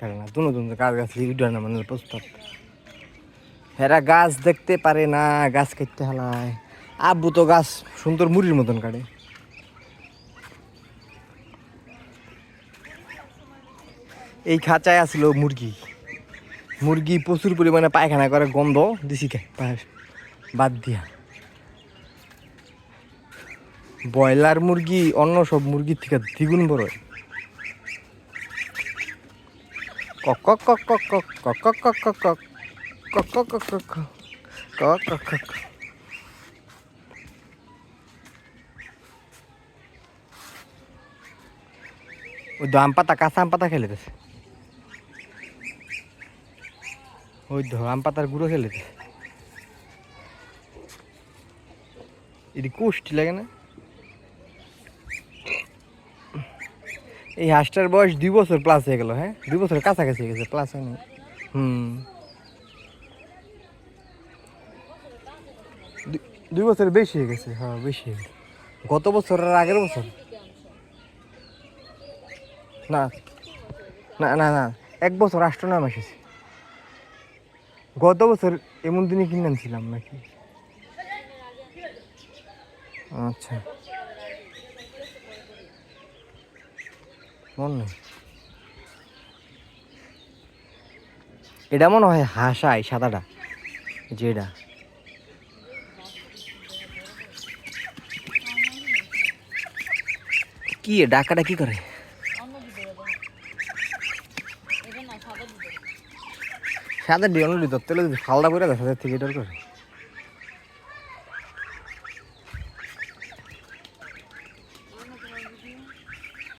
না দুনো দুনো গাছ গাছ উঠায় না মানে প্রস্তাব। হেরা গাছ দেখতে পারে না, গাছ কাটতে হালায় আব্বু তো গাছ সুন্দর মুড়ির মতন কাটে। এই খাঁচায় আসছিল মুরগি। মুরগি প্রচুর পরিমাণে পায়খানা করে, গন্ধ দিছি বাদ দিয়া। ব্রয়লার মুরগি, অন্য সব মুরগির থেকে দ্বিগুণ বড় হয়। ওই আম পাতা কাঁচা আম পাতা খেলে দিছে ওই তো আম পাতার গুঁড়ো খেলে এটি লাগে না এই হাঁসটার বয়স দুই বছর প্লাস হয়ে গেল হ্যাঁ? দুই বছরের কাছাকাছি হয়ে গেছে প্লাস হয়নি। হুম। দুই- বছর বেশি হয়ে গেছে হ্যাঁ বেশি হয়ে গেছে। গত বছর আর আগের বছর? না না না না, এক বছর মাস এসেছে গত বছর এমন দিনে কিনে আনছিলাম নাকি? আচ্ছা। মন এটা মনে হয় হাসায় সাদাটা যেটা কি ডাকাটা কি করে? সাদা ডিওন দিত তেলে যদি ফালদা করে দেয়, সাদের থেকে এটার করে।